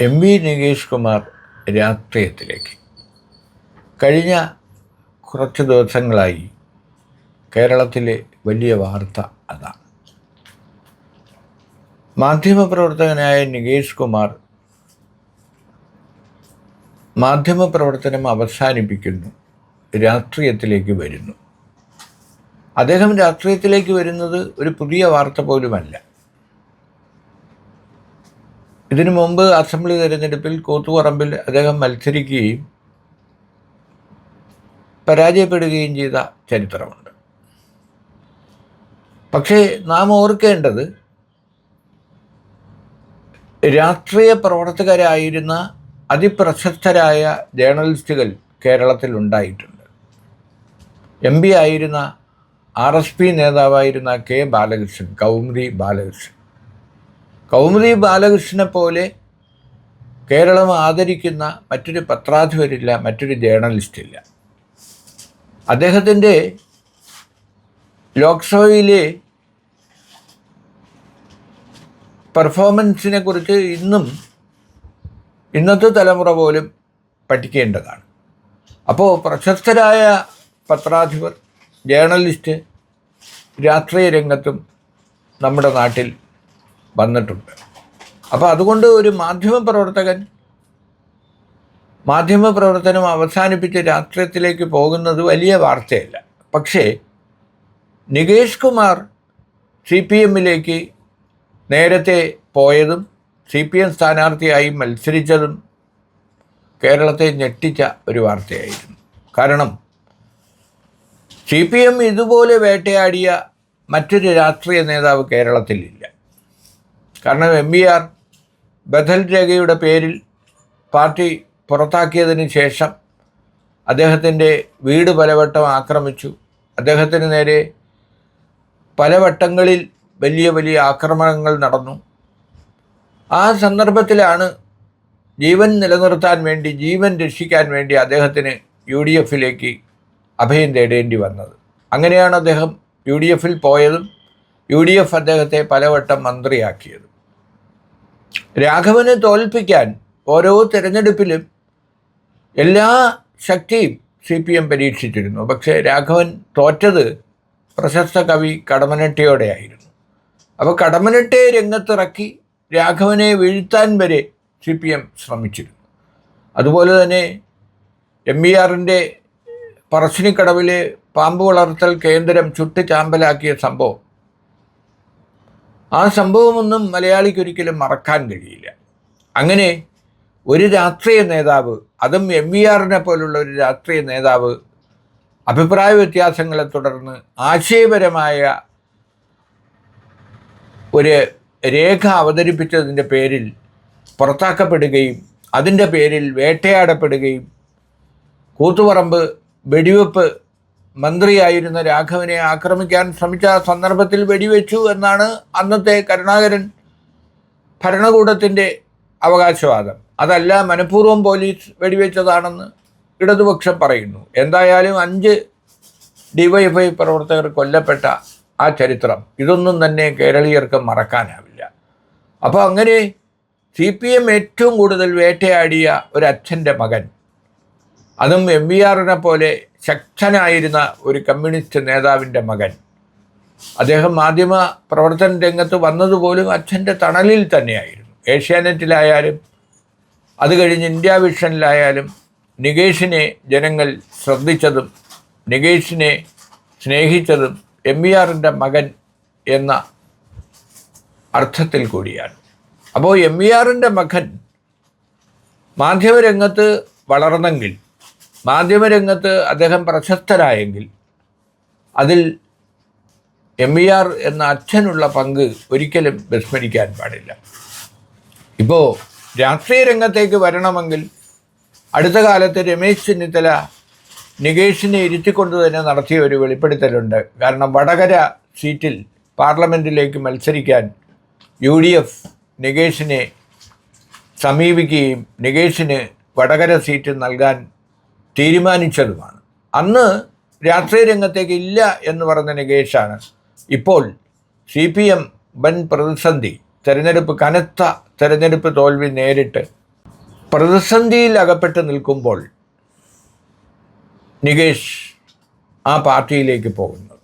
M V Nikesh Kumar രാഷ്ട്രീയത്തിലേക്ക്. കഴിഞ്ഞ കുറച്ച് ദിവസങ്ങളായി കേരളത്തിലെ വലിയ വാർത്ത അതാണ് മാധ്യമപ്രവർത്തകനായ നികേഷ് കുമാർ മാധ്യമപ്രവർത്തനം അവസാനിപ്പിക്കുന്നു രാഷ്ട്രീയത്തിലേക്ക് വരുന്നു. അദ്ദേഹം രാഷ്ട്രീയത്തിലേക്ക് വരുന്നത് ഒരു പുതിയ വാർത്ത പോലുമല്ല. ഇതിനു മുമ്പ് അസംബ്ലി തെരഞ്ഞെടുപ്പിൽ കൂത്തുപറമ്പിൽ അദ്ദേഹം മത്സരിക്കുകയും പരാജയപ്പെടുകയും ചെയ്ത ചരിത്രമുണ്ട്. പക്ഷേ നാം ഓർക്കേണ്ടത് രാഷ്ട്രീയ പ്രവർത്തകരായിരുന്ന അതിപ്രശസ്തരായ ജേർണലിസ്റ്റുകൾ കേരളത്തിൽ ഉണ്ടായിട്ടുണ്ട്. എം പി ആയിരുന്ന ആർ എസ് പി നേതാവായിരുന്ന കെ ബാലകൃഷ്ണൻ കൗമുദി ബാലകൃഷ്ണൻ. കൗമുദി ബാലകൃഷ്ണനെ പോലെ കേരളം ആദരിക്കുന്ന മറ്റൊരു പത്രാധിപരില്ല മറ്റൊരു ജേർണലിസ്റ്റ് ഇല്ല അദ്ദേഹത്തിന്റെ ലോക്സഭയിലെ പെർഫോമൻസിനെ കുറിച്ച് ഇന്നും ഇന്നത്തെ തലമുറ പോലും പഠിക്കേണ്ടതാണ്. അപ്പോൾ പ്രശസ്തരായ പത്രാധിപർ ജേർണലിസ്റ്റ് രാഷ്ട്രീയ രംഗത്തും നമ്മുടെ നാട്ടിൽ വന്നിട്ടുണ്ട്. അപ്പോൾ അതുകൊണ്ട് ഒരു മാധ്യമ പ്രവർത്തകൻ മാധ്യമ പ്രവർത്തനം അവസാനിപ്പിച്ച് രാഷ്ട്രീയത്തിലേക്ക് പോകുന്നത് വലിയ വാർത്തയല്ല. പക്ഷേ നികേഷ് കുമാർ സി പി എമ്മിലേക്ക് നേരത്തെ പോയതും സി പി എം സ്ഥാനാർത്ഥിയായി മത്സരിച്ചതും കേരളത്തെ ഞെട്ടിച്ച ഒരു വാർത്തയായിരുന്നു. കാരണം സി പി എം ഇതുപോലെ വേട്ടയാടിയ മറ്റൊരു രാഷ്ട്രീയ നേതാവ് കേരളത്തിലില്ല. കാരണം എം ബി ആർ ബദൽ രേഖയുടെ പേരിൽ പാർട്ടി പുറത്താക്കിയതിന് ശേഷം അദ്ദേഹത്തിന്റെ വീട് പലവട്ടം ആക്രമിച്ചു. അദ്ദേഹത്തിന് നേരെ പലവട്ടങ്ങളിൽ വലിയ വലിയ ആക്രമണങ്ങൾ നടന്നു. ആ സന്ദർഭത്തിലാണ് ജീവൻ നിലനിർത്താൻ വേണ്ടി ജീവൻ രക്ഷിക്കാൻ വേണ്ടി അദ്ദേഹത്തിന് യു ഡി എഫിലേക്ക് അഭയം തേടേണ്ടി വന്നത്. അങ്ങനെയാണ് അദ്ദേഹം യു ഡി എഫിൽ പോയതും യു ഡി എഫ് അദ്ദേഹത്തെ പലവട്ടം മന്ത്രിയാക്കിയതും. രാഘവനെ തോൽപ്പിക്കാൻ ഓരോ തിരഞ്ഞെടുപ്പിലും എല്ലാ ശക്തിയും സി പി എം പരീക്ഷിച്ചിരുന്നു. പക്ഷേ രാഘവൻ തോറ്റത് പ്രശസ്ത കവി കടമനട്ടയോടെയായിരുന്നു. അപ്പോൾ കടമനട്ടയെ രംഗത്തിറക്കി രാഘവനെ വീഴ്ത്താൻ വരെ സി പി എം ശ്രമിച്ചിരുന്നു. അതുപോലെ തന്നെ എം ഇ ആറിന്റെ പറശ്ശിനിക്കടവിലെ പാമ്പ് വളർത്തൽ കേന്ദ്രം ചുട്ട് ചാമ്പലാക്കിയ സംഭവം ആ സംഭവമൊന്നും മലയാളിക്ക് ഒരിക്കലും മറക്കാൻ കഴിയില്ല. അങ്ങനെ ഒരു രാഷ്ട്രീയ നേതാവ് അതും എം വി ആറിനെ പോലുള്ള ഒരു രാഷ്ട്രീയ നേതാവ് അഭിപ്രായ വ്യത്യാസങ്ങളെ തുടർന്ന് ആശയപരമായ ഒരു രേഖ അവതരിപ്പിച്ചതിന്റെ പേരിൽ പുറത്താക്കപ്പെടുകയും അതിന്റെ പേരിൽ വേട്ടയാടപ്പെടുകയും കൂത്തുപറമ്പ് വെടിവെപ്പ് മന്ത്രിയായിരുന്ന രാഘവനെ ആക്രമിക്കാൻ ശ്രമിച്ച സന്ദർഭത്തിൽ വെടിവെച്ചു എന്നാണ് അന്നത്തെ കരുണാകരൻ ഭരണകൂടത്തിന്റെ അവകാശവാദം. അതല്ല മനഃപൂർവം പോലീസ് വെടിവെച്ചതാണെന്ന് ഇടതുപക്ഷം പറയുന്നു. എന്തായാലും അഞ്ച് ഡിവൈഎഫ്ഐ പ്രവർത്തകർ കൊല്ലപ്പെട്ട ആ ചരിത്രം ഇതൊന്നും തന്നെ കേരളീയർക്ക് മറക്കാനാവില്ല. അപ്പോൾ അങ്ങനെ സി പി എം ഏറ്റവും കൂടുതൽ വേട്ടയാടിയ ഒരു അച്ഛന്റെ മകൻ അതും എം വി ആറിനെ പോലെ ശക്തനായിരുന്ന ഒരു കമ്മ്യൂണിസ്റ്റ് നേതാവിന്റെ മകൻ. അദ്ദേഹം മാധ്യമ പ്രവർത്തന രംഗത്ത് വന്നതുപോലും അച്ഛന്റെ തണലിൽ തന്നെയായിരുന്നു. ഏഷ്യാനെറ്റിലായാലും അത് കഴിഞ്ഞ് ഇന്ത്യ വിഷനിലായാലും നികേഷിനെ ജനങ്ങൾ ശ്രദ്ധിച്ചതും നികേഷിനെ സ്നേഹിച്ചതും എം വി ആറിന്റെ മകൻ എന്ന അർത്ഥത്തിൽ കൂടിയാണ്. അപ്പോൾ എം വി ആറിന്റെ മകൻ മാധ്യമരംഗത്ത് വളർന്നെങ്കിൽ മാധ്യമരംഗത്ത് അദ്ദേഹം പ്രശസ്തരായെങ്കിൽ അതിൽ എം വി ആർ എന്ന അച്ഛനുള്ള പങ്ക് ഒരിക്കലും വിസ്മരിക്കാൻ പാടില്ല. ഇപ്പോൾ രാഷ്ട്രീയ രംഗത്തേക്ക് വരണമെങ്കിൽ അടുത്ത കാലത്ത് രമേശ് ചെന്നിത്തല നികേഷിനെ ഇരുത്തിക്കൊണ്ട് തന്നെ നടത്തിയ ഒരു വെളിപ്പെടുത്തലുണ്ട്. കാരണം വടകര സീറ്റിൽ പാർലമെന്റിലേക്ക് മത്സരിക്കാൻ യു ഡി എഫ് നികേഷിനെ സമീപിക്കുകയും നികേഷിന് വടകര സീറ്റ് നൽകാൻ തീരുമാനിച്ചതുമാണ്. അന്ന് രാഷ്ട്രീയ രംഗത്തേക്ക് ഇല്ല എന്ന് പറഞ്ഞ നികേഷാണ് ഇപ്പോൾ സി പി എം വൻ പ്രതിസന്ധി തെരഞ്ഞെടുപ്പ് കനത്ത തെരഞ്ഞെടുപ്പ് തോൽവി നേരിട്ട് പ്രതിസന്ധിയിൽ അകപ്പെട്ട് നിൽക്കുമ്പോൾ നികേഷ് ആ പാർട്ടിയിലേക്ക് പോകുന്നത്.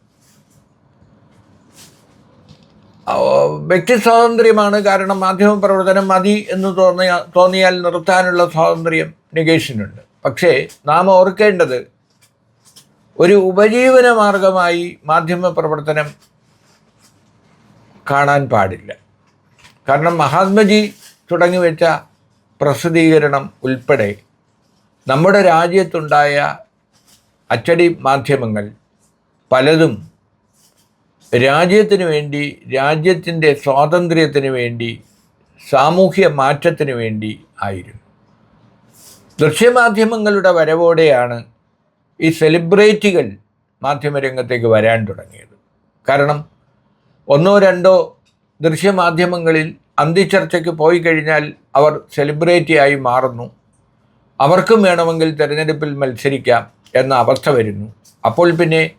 വ്യക്തി സ്വാതന്ത്ര്യമാണ് കാരണം മാധ്യമപ്രവർത്തനം മതി എന്ന് തോന്നിയ തോന്നിയാൽ നിർത്താനുള്ള സ്വാതന്ത്ര്യം നികേഷിനുണ്ട്. പക്ഷേ നാം ഓർക്കേണ്ടത് ഒരു ഉപജീവന മാർഗമായി മാധ്യമ പ്രവർത്തനം കാണാൻ പാടില്ല. കാരണം മഹാത്മജി തുടങ്ങി വെച്ച പ്രസിദ്ധീകരണം ഉൾപ്പെടെ നമ്മുടെ രാജ്യത്തുണ്ടായ അച്ചടി മാധ്യമങ്ങൾ പലതും രാജ്യത്തിന് വേണ്ടി രാജ്യത്തിന്റെ സ്വാതന്ത്ര്യത്തിന് വേണ്ടി സാമൂഹ്യ മാറ്റത്തിന് വേണ്ടി ആയിരുന്നു. ദൃശ്യമാധ്യമങ്ങളുടെ വരവോടെയാണ് ഈ സെലിബ്രിറ്റികൾ മാധ്യമരംഗത്തേക്ക് വരാൻ തുടങ്ങിയത്. കാരണം ഒന്നോ രണ്ടോ ദൃശ്യമാധ്യമങ്ങളിൽ അന്തിച്ചർച്ചയ്ക്ക് പോയി കഴിഞ്ഞാൽ അവർ സെലിബ്രിറ്റിയായി മാറുന്നു. അവർക്കും വേണമെങ്കിൽ തിരഞ്ഞെടുപ്പിൽ മത്സരിക്കാം എന്ന അവസ്ഥ വരുന്നു. അപ്പോൾ പിന്നെ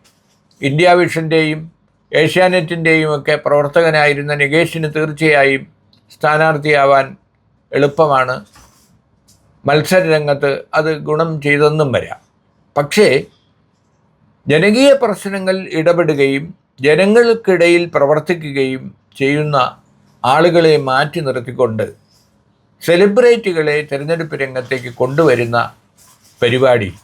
ഇന്ത്യ വിഷന്റെയും ഏഷ്യാനെറ്റിന്റെയും ഒക്കെ പ്രവർത്തകനായിരുന്ന നികേഷിന് തീർച്ചയായും സ്ഥാനാർത്ഥിയാവാൻ എളുപ്പമാണ്. മത്സര രംഗത്ത് അത് ഗുണം ചെയ്തെന്നും വരാം. പക്ഷേ ജനകീയ പ്രശ്നങ്ങൾ ഇടപെടുകയും ജനങ്ങൾക്കിടയിൽ പ്രവർത്തിക്കുകയും ചെയ്യുന്ന ആളുകളെ മാറ്റി നിർത്തിക്കൊണ്ട് സെലിബ്രിറ്റികളെ തിരഞ്ഞെടുപ്പ് രംഗത്തേക്ക് കൊണ്ടുവരുന്ന പരിപാടി.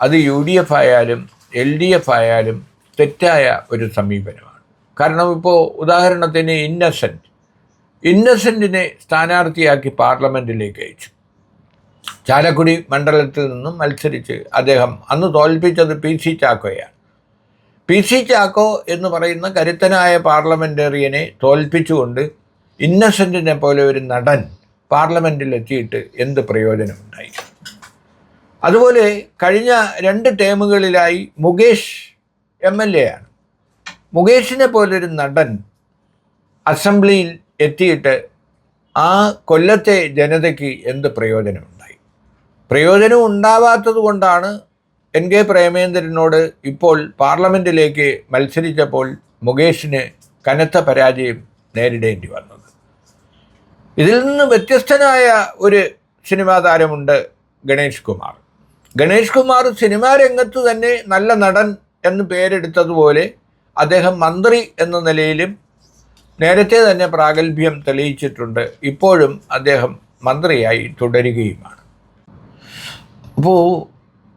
അത് യു ഡി എഫ് ആയാലും എൽ ഡി എഫ് ആയാലും തെറ്റായ ഒരു സമീപനമാണ്. കാരണം ഇപ്പോൾ ഉദാഹരണത്തിന് ഇന്നസെന്റ് ഇന്നസെന്റിനെ സ്ഥാനാർത്ഥിയാക്കി പാർലമെന്റിലേക്ക് അയച്ചു. ചാലക്കുടി മണ്ഡലത്തിൽ നിന്നും മത്സരിച്ച് അദ്ദേഹം അന്ന് തോൽപ്പിച്ചത് പി സി ചാക്കോയാണ്. പി സി ചാക്കോ എന്ന് പറയുന്ന കരുത്തനായ പാർലമെന്റേറിയനെ തോൽപ്പിച്ചുകൊണ്ട് ഇന്നസെന്റിനെ പോലെ ഒരു നടൻ പാർലമെന്റിലെത്തിയിട്ട് എന്ത് പ്രയോജനമുണ്ടായി? അതുപോലെ കഴിഞ്ഞ രണ്ട് ടേമുകളിലായി മുകേഷ് എം എൽ എ ആണ്. മുകേഷിനെ പോലൊരു നടൻ അസംബ്ലിയിൽ എത്തിയിട്ട് ആ കൊല്ലത്തെ ജനതയ്ക്ക് എന്ത് പ്രയോജനമുണ്ടായി പ്രയോജനം ഉണ്ടാവാത്തത് കൊണ്ടാണ് എൻ കെ പ്രേമേന്ദ്രനോട് ഇപ്പോൾ പാർലമെന്റിലേക്ക് മത്സരിച്ചപ്പോൾ മുകേഷിന് കനത്ത പരാജയം നേരിടേണ്ടി വന്നത്. ഇതിൽ നിന്ന് വ്യത്യസ്തനായ ഒരു സിനിമാ താരമുണ്ട് ഗണേഷ് കുമാർ. ഗണേഷ് കുമാർ സിനിമാ രംഗത്ത് തന്നെ നല്ല നടൻ എന്ന് പേരെടുത്തതുപോലെ അദ്ദേഹം മന്ത്രി എന്ന നിലയിലും നേരത്തെ തന്നെ പ്രാഗൽഭ്യം തെളിയിച്ചിട്ടുണ്ട്. ഇപ്പോഴും അദ്ദേഹം മന്ത്രിയായി തുടരുകയുമാണ്. അപ്പോൾ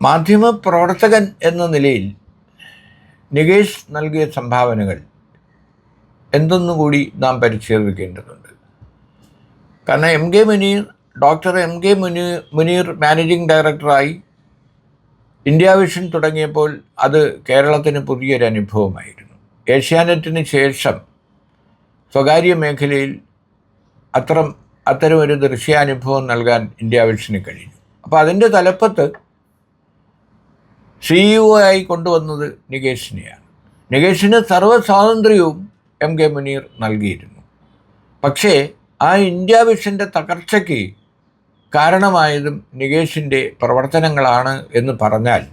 മാധ്യമ പ്രവർത്തകൻ എന്ന നിലയിൽ നികേഷ് നൽകിയ സംഭാവനകൾ എന്തെന്നുകൂടി നാം പരിശോധിക്കേണ്ടതുണ്ട്. കാരണം M K Muneer doctor M K Muneer Muneer managing ഡയറക്ടറായി ഇന്ത്യ വിഷൻ തുടങ്ങിയപ്പോൾ അത് കേരളത്തിന് പുതിയൊരു അനുഭവമായിരുന്നു ഏഷ്യാനെറ്റിന് ശേഷം സ്വകാര്യ മേഖലയിൽ അത്തരം അത്തരമൊരു ദൃശ്യാനുഭവം നൽകാൻ ഇന്ത്യ വിഷന് കഴിഞ്ഞു. അപ്പോൾ അതിന്റെ തലപ്പത്ത് സിഇഒ ആയി കൊണ്ടുവന്നത് നികേഷിനെയാണ്. നികേഷിന് സർവസ്വാതന്ത്ര്യവും എം കെ മുനീർ നൽകിയിരുന്നു. പക്ഷേ ആ ഇന്ത്യ വിഷന്റെ തകർച്ചയ്ക്ക് കാരണമായതും നികേഷിന്റെ പ്രവർത്തനങ്ങളാണ് എന്ന് പറഞ്ഞാൽ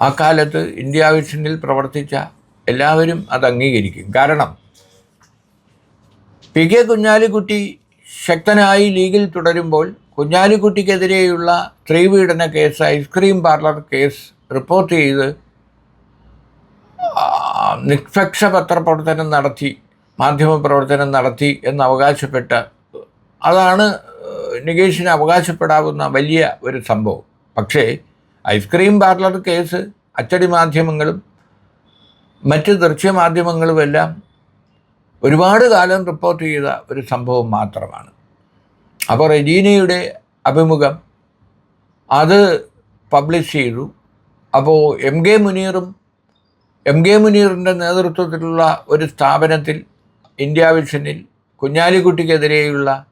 ആ കാലത്ത് ഇന്ത്യ വിഷനിൽ പ്രവർത്തിച്ച എല്ലാവരും അത് അംഗീകരിക്കും. കാരണം പി കെ കുഞ്ഞാലിക്കുട്ടി ശക്തനായി ലീഗിൽ തുടരുമ്പോൾ കുഞ്ഞാലിക്കുട്ടിക്കെതിരെയുള്ള സ്ത്രീപീഡന case ice cream parlour case report ചെയ്ത് നിഷ്പക്ഷ പത്രപ്രവർത്തനം നടത്തി മാധ്യമപ്രവർത്തനം നടത്തി എന്ന് അവകാശപ്പെട്ട അതാണ് നികേഷിന് അവകാശപ്പെടാവുന്ന വലിയ ഒരു സംഭവം. പക്ഷേ ഐസ്ക്രീം പാർലർ കേസ് അച്ചടി മാധ്യമങ്ങളും മറ്റ് ദൃശ്യമാധ്യമങ്ങളുമെല്ലാം ഒരുപാട് കാലം റിപ്പോർട്ട് ചെയ്ത ഒരു സംഭവം മാത്രമാണ്. അപ്പോൾ റെജീനയുടെ അഭിമുഖം അത് പബ്ലിഷ് ചെയ്തു. അപ്പോൾ എം കെ മുനീറും എം കെ മുനീറിന്റെ നേതൃത്വത്തിലുള്ള ഒരു സ്ഥാപനത്തിൽ ഇന്ത്യ വിഷനിൽ കുഞ്ഞാലിക്കുട്ടിക്കെതിരെയുള്ള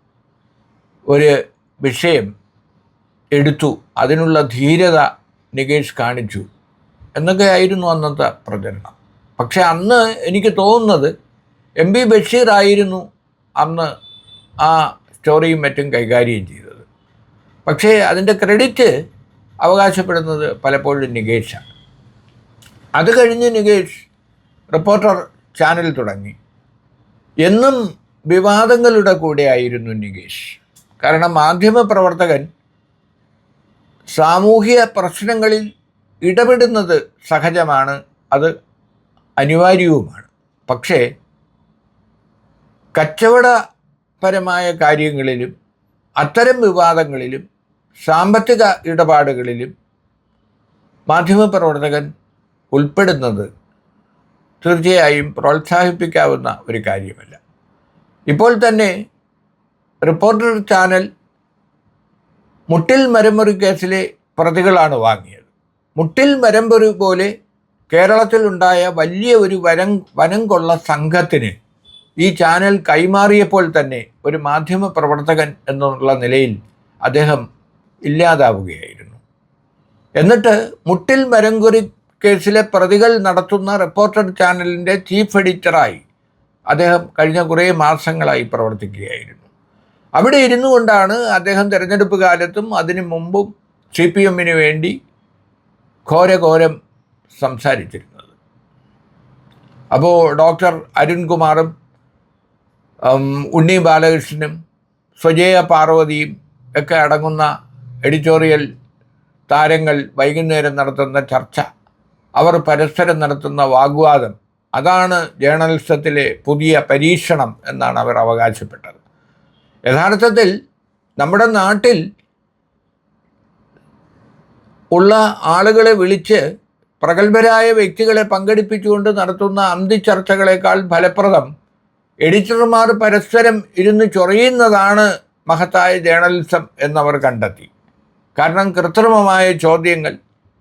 ഒരു വിഷയം എടുത്തു. അതിനുള്ള ധീരത നികേഷ് കാണിച്ചു. എന്നൊക്കെ ആയിരുന്നു അന്നത്തെ പ്രചരണം. പക്ഷെ അന്ന് എനിക്ക് തോന്നുന്നത് എം ബി ബഷീർ ആയിരുന്നു അന്ന് ആ സ്റ്റോറിയും മറ്റും കൈകാര്യം ചെയ്തത്. പക്ഷേ അതിന്റെ ക്രെഡിറ്റ് അവകാശപ്പെടുന്നത് പലപ്പോഴും നികേഷാണ്. അത് കഴിഞ്ഞ് നികേഷ് റിപ്പോർട്ടർ ചാനൽ തുടങ്ങി. എന്നും വിവാദങ്ങളുടെ കൂടെ ആയിരുന്നു നികേഷ്. കാരണം മാധ്യമപ്രവർത്തകൻ സാമൂഹിക പ്രശ്നങ്ങളിൽ ഇടപെടുന്നത് സഹജമാണ് അത് അനിവാര്യവുമാണ്. പക്ഷേ കച്ചവടപരമായ കാര്യങ്ങളിലും അത്തരം വിവാദങ്ങളിലും സാമ്പത്തിക ഇടപാടുകളിലും മാധ്യമപ്രവർത്തകൻ ഉൾപ്പെടുന്നത് തീർച്ചയായും പ്രോത്സാഹിപ്പിക്കാവുന്ന ഒരു കാര്യമല്ല. ഇപ്പോൾ തന്നെ റിപ്പോർട്ടർ ചാനൽ മുട്ടിൽ മരമുറി കേസിലെ പ്രതികളാണ് വാങ്ങിയത്. മുട്ടിൽ മരമ്പൊരു പോലെ കേരളത്തിലുണ്ടായ വലിയ ഒരു വനം വനം കൊള്ള സംഘത്തിന് ഈ ചാനൽ കൈമാറിയപ്പോൾ തന്നെ ഒരു മാധ്യമ പ്രവർത്തകൻ എന്നുള്ള നിലയിൽ അദ്ദേഹം ഇല്ലാതാവുകയായിരുന്നു. എന്നിട്ട് മുട്ടിൽ മരംകുരി കേസിലെ പ്രതികൾ നടത്തുന്ന റിപ്പോർട്ടർ ചാനലിന്റെ ചീഫ് എഡിറ്ററായി അദ്ദേഹം കഴിഞ്ഞ കുറേ മാസങ്ങളായി പ്രവർത്തിക്കുകയായിരുന്നു. അവിടെ ഇരുന്നു കൊണ്ടാണ് അദ്ദേഹം തിരഞ്ഞെടുപ്പ് കാലത്തും അതിനു മുമ്പും സി പി എമ്മിന് വേണ്ടി ഘോരഘോരം സംസാരിച്ചിരുന്നത്. അപ്പോൾ ഡോക്ടർ അരുൺകുമാറും ഉണ്ണി ബാലകൃഷ്ണനും സ്വജയ പാർവതിയും ഒക്കെ അടങ്ങുന്ന എഡിറ്റോറിയൽ താരങ്ങൾ വൈകുന്നേരം നടത്തുന്ന ചർച്ച അവർ പരസ്പരം നടത്തുന്ന വാഗ്വാദം അതാണ് ജേർണലിസത്തിലെ പുതിയ പരീക്ഷണം എന്നാണ് അവർ അവകാശപ്പെട്ടത്. യഥാർത്ഥത്തിൽ നമ്മുടെ നാട്ടിൽ ഉള്ള ആളുകളെ വിളിച്ച് പ്രഗത്ഭരായ വ്യക്തികളെ പങ്കെടുപ്പിച്ചുകൊണ്ട് നടത്തുന്ന അന്തിച്ചർച്ചകളേക്കാൾ ഫലപ്രദം എഡിറ്റർമാർ പരസ്പരം ഇരുന്ന് ചൊറിയുന്നതാണ് മഹത്തായ ജേർണലിസം എന്നവർ കണ്ടെത്തി. കാരണം കൃത്രിമമായ ചോദ്യങ്ങൾ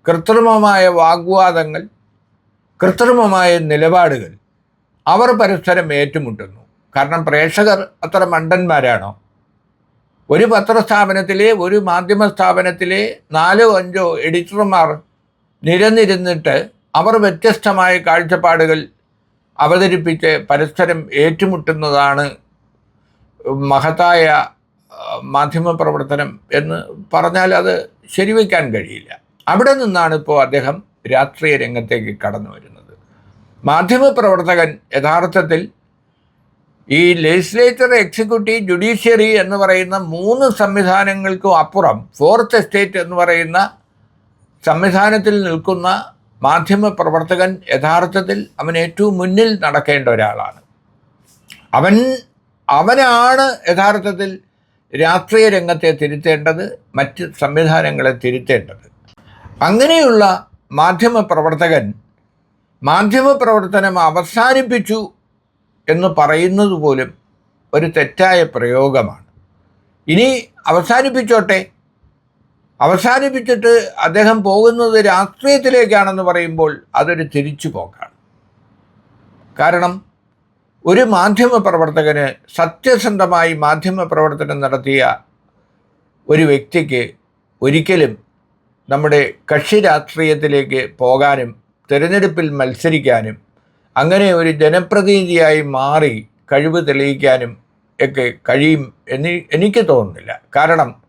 കൃത്രിമമായ വാഗ്വാദങ്ങൾ കൃത്രിമമായ നിലപാടുകൾ അവർ പരസ്പരം ഏറ്റുമുട്ടുന്നു. കാരണം പ്രേക്ഷകർ അത്ര മണ്ടന്മാരാണോ? ഒരു പത്രസ്ഥാപനത്തിലെ ഒരു മാധ്യമ സ്ഥാപനത്തിലെ നാലോ അഞ്ചോ എഡിറ്റർമാർ നിരന്നിരുന്നിട്ട് അവർ വ്യത്യസ്തമായ കാഴ്ചപ്പാടുകൾ അവതരിപ്പിച്ച് പരസ്പരം ഏറ്റുമുട്ടുന്നതാണ് മഹത്തായ മാധ്യമ പ്രവർത്തനം എന്ന് പറഞ്ഞാൽ അത് ശരിവയ്ക്കാൻ കഴിയില്ല. അവിടെ നിന്നാണ് ഇപ്പോൾ അദ്ദേഹം രാഷ്ട്രീയ രംഗത്തേക്ക് കടന്നു വരുന്നത്. മാധ്യമപ്രവർത്തകൻ യഥാർത്ഥത്തിൽ ഈ ലെജിസ്ലേച്ചർ എക്സിക്യൂട്ടീവ് ജുഡീഷ്യറി എന്ന് പറയുന്ന മൂന്ന് സംവിധാനങ്ങൾക്കും അപ്പുറം ഫോർത്ത് എസ്റ്റേറ്റ് എന്ന് പറയുന്ന സംവിധാനത്തിൽ നിൽക്കുന്ന മാധ്യമ പ്രവർത്തകൻ യഥാർത്ഥത്തിൽ അവൻ ഏറ്റവും മുന്നിൽ നടക്കേണ്ട ഒരാളാണ്. അവൻ അവനാണ് യഥാർത്ഥത്തിൽ രാഷ്ട്രീയ രംഗത്തെ തിരുത്തേണ്ടത് മറ്റ് സംവിധാനങ്ങളെ തിരുത്തേണ്ടത്. അങ്ങനെയുള്ള മാധ്യമ പ്രവർത്തകൻ മാധ്യമ പ്രവർത്തനം അവസാനിപ്പിച്ചു എന്ന് പറയുന്നത് പോലും ഒരു തെറ്റായ പ്രയോഗമാണ്. ഇനി അവസാനിപ്പിച്ചോട്ടെ? അവസാനിപ്പിച്ചിട്ട് അദ്ദേഹം പോകുന്നത് രാഷ്ട്രീയത്തിലേക്കാണെന്ന് പറയുമ്പോൾ അതൊരു തിരിച്ചു പോക്കാണ്. കാരണം ഒരു മാധ്യമ പ്രവർത്തകന് സത്യസന്ധമായി മാധ്യമ പ്രവർത്തനം നടത്തിയ ഒരു വ്യക്തിക്ക് ഒരിക്കലും നമ്മുടെ കക്ഷി രാഷ്ട്രീയത്തിലേക്ക് പോകാനും തിരഞ്ഞെടുപ്പിൽ മത്സരിക്കാനും അങ്ങനെ ഒരു ജനപ്രതിനിധിയായി മാറി കഴിവ് തെളിയിക്കാനും ഒക്കെ കഴിയും എന്ന് എനിക്ക് തോന്നുന്നില്ല. കാരണം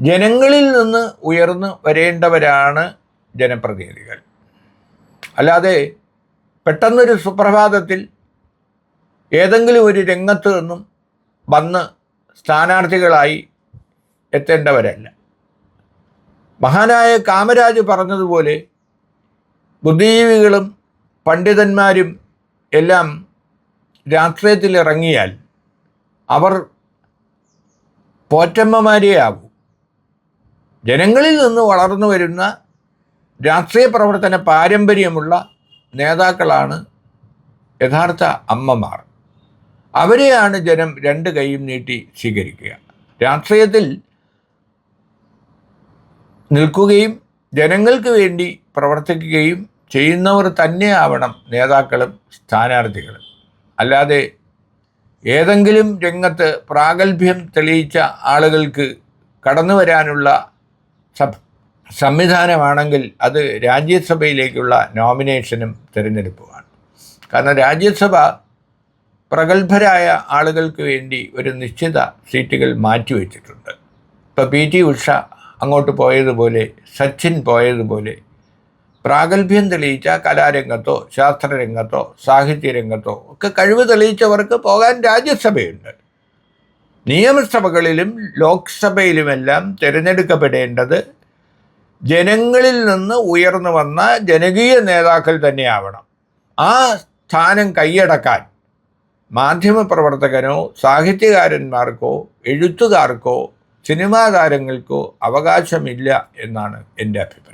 ജനങ്ങളിൽ നിന്ന് ഉയർന്നു വരേണ്ടവരാണ് ജനപ്രതിനിധികൾ. അല്ലാതെ പെട്ടെന്നൊരു സുപ്രഭാതത്തിൽ ഏതെങ്കിലും ഒരു രംഗത്ത് നിന്നും വന്ന് സ്ഥാനാർത്ഥികളായി എത്തേണ്ടവരല്ല. മഹാനായ കാമരാജ് പറഞ്ഞതുപോലെ ബുദ്ധിജീവികളും പണ്ഡിതന്മാരും എല്ലാം രാഷ്ട്രീയത്തിലിറങ്ങിയാൽ അവർ പോറ്റമ്മമാരേ ആകൂ ജനങ്ങളിൽ നിന്ന് വളർന്നു വരുന്ന രാഷ്ട്രീയ പ്രവർത്തന പാരമ്പര്യമുള്ള നേതാക്കളാണ് യഥാർത്ഥ അമ്മമാർ. അവരെയാണ് ജനം രണ്ട് കൈയും നീട്ടി സ്വീകരിക്കുക. രാഷ്ട്രീയത്തിൽ നിൽക്കുകയും ജനങ്ങൾക്ക് വേണ്ടി പ്രവർത്തിക്കുകയും ചെയ്യുന്നവർ തന്നെയാവണം നേതാക്കളും സ്ഥാനാർത്ഥികളും. അല്ലാതെ ഏതെങ്കിലും രംഗത്ത് പ്രാഗൽഭ്യം തെളിയിച്ച ആളുകൾക്ക് കടന്നു വരാനുള്ള സംവിധാനമാണെങ്കിൽ അത് രാജ്യസഭയിലേക്കുള്ള നോമിനേഷനും തിരഞ്ഞെടുപ്പുമാണ്. കാരണം രാജ്യസഭ പ്രഗത്ഭരായ ആളുകൾക്ക് വേണ്ടി ഒരു നിശ്ചിത സീറ്റുകൾ മാറ്റിവെച്ചിട്ടുണ്ട് ഇപ്പോൾ പി ടി ഉഷ അങ്ങോട്ട് പോയതുപോലെ സച്ചിൻ പോയതുപോലെ പ്രാഗൽഭ്യം തെളിയിച്ച കലാരംഗത്തോ ശാസ്ത്രരംഗത്തോ സാഹിത്യരംഗത്തോ ഒക്കെ കഴിവ് തെളിയിച്ചവർക്ക് പോകാൻ രാജ്യസഭയുണ്ട്. നിയമസഭകളിലും ലോക്സഭയിലുമെല്ലാം തിരഞ്ഞെടുക്കപ്പെടേണ്ടത് ജനങ്ങളിൽ നിന്ന് ഉയർന്നു വന്ന ജനകീയ നേതാക്കൾ തന്നെയാവണം. ആ സ്ഥാനം കൈയടക്കാൻ മാധ്യമപ്രവർത്തകനോ സാഹിത്യകാരന്മാർക്കോ എഴുത്തുകാർക്കോ സിനിമാ താരങ്ങൾക്കോ അവകാശമില്ല എന്നാണ് എന്റെ അഭിപ്രായം.